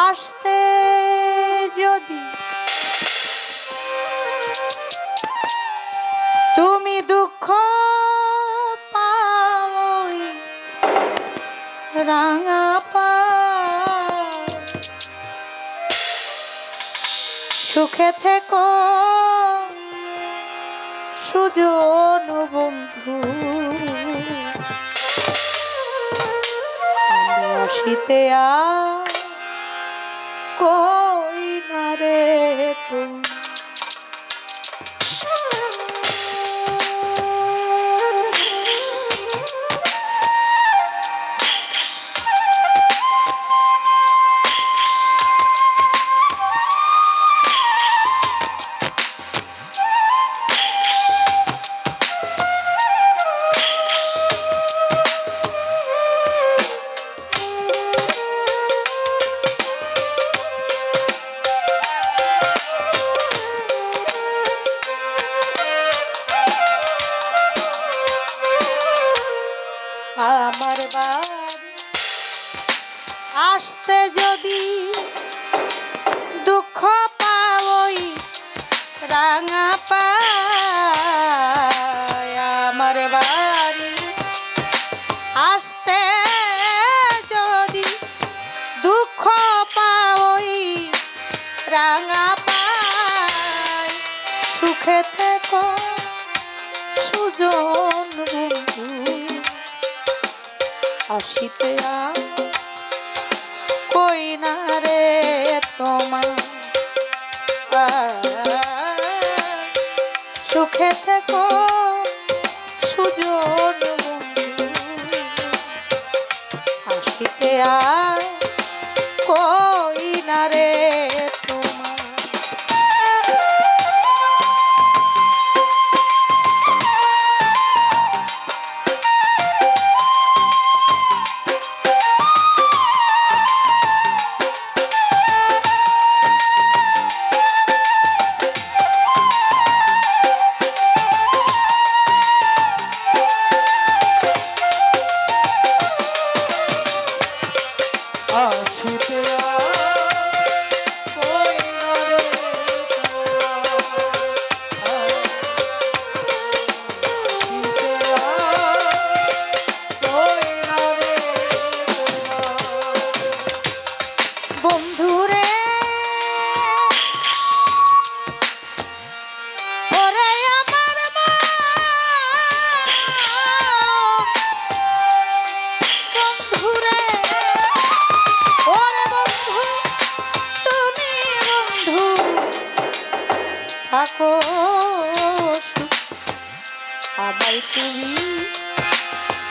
আসতে যদি তুমি দুঃখ পাওই রাঙা পা সুখে থেকো সুজন বন্ধু। শীতে আ keep it up.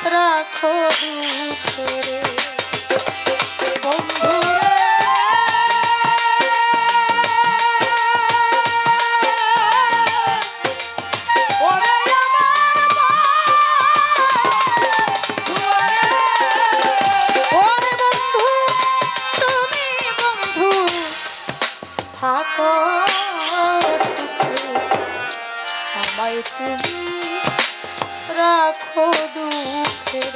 রাখো ছেড়ে থাকো আমায় রাখো দুঃখের।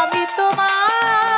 আমি তোমার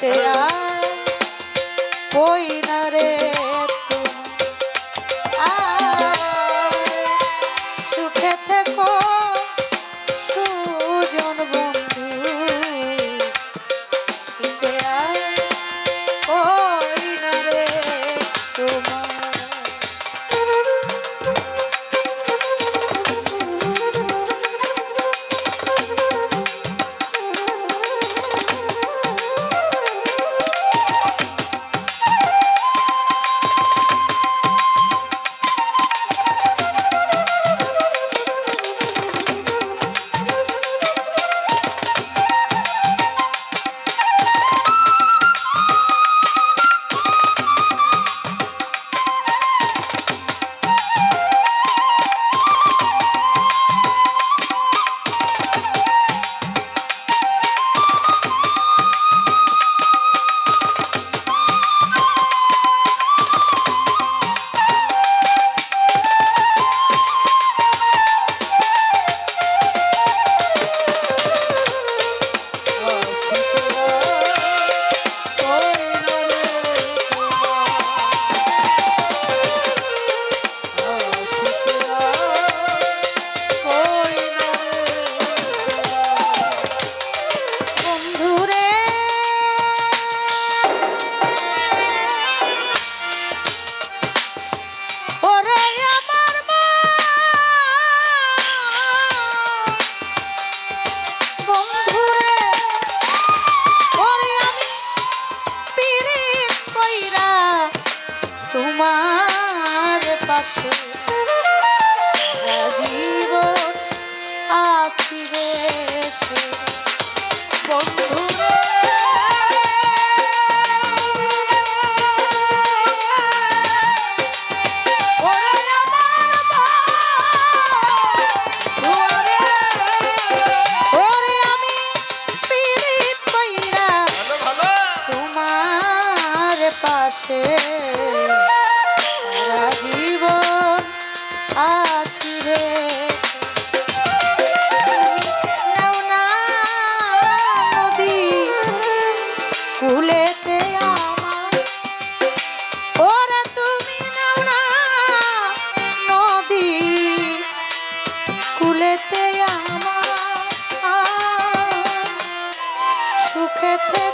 cheia. পাশে জীবন আছি রে। নদী কুলেতে না নদী কুলেতে সুখেতে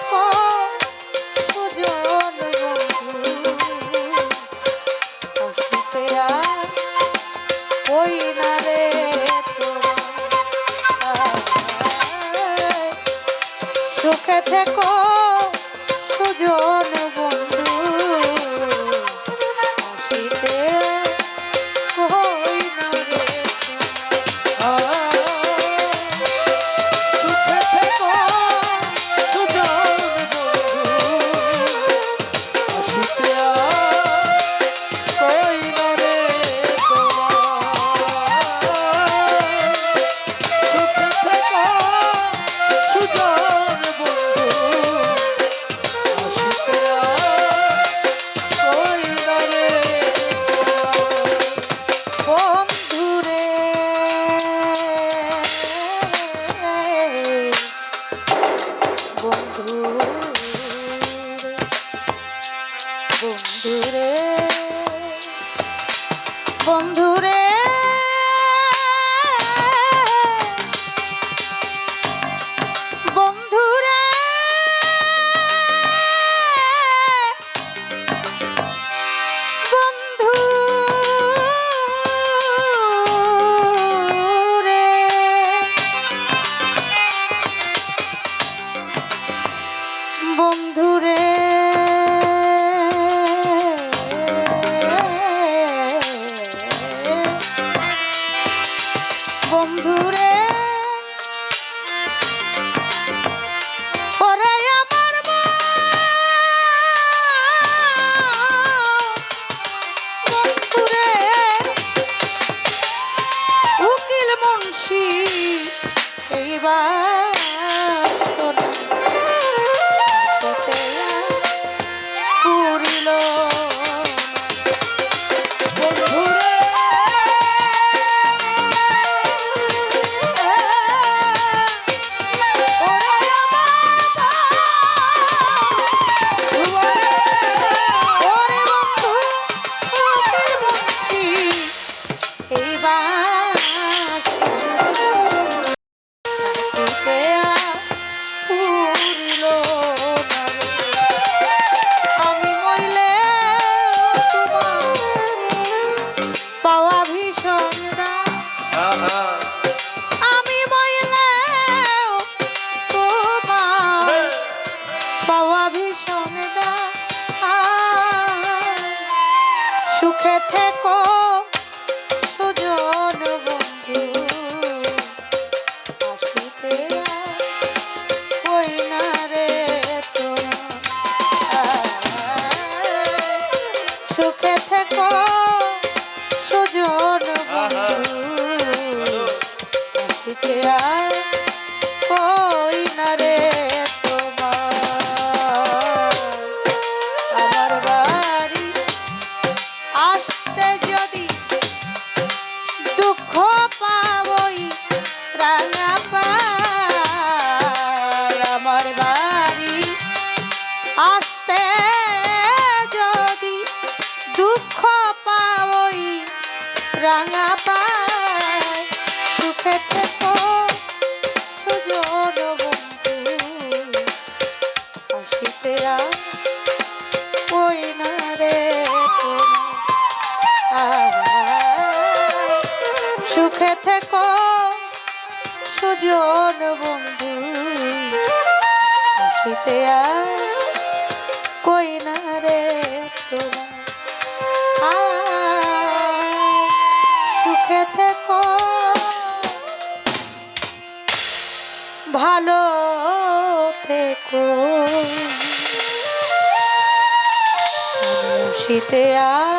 Thank you. ভালো থেকো। শীতে আর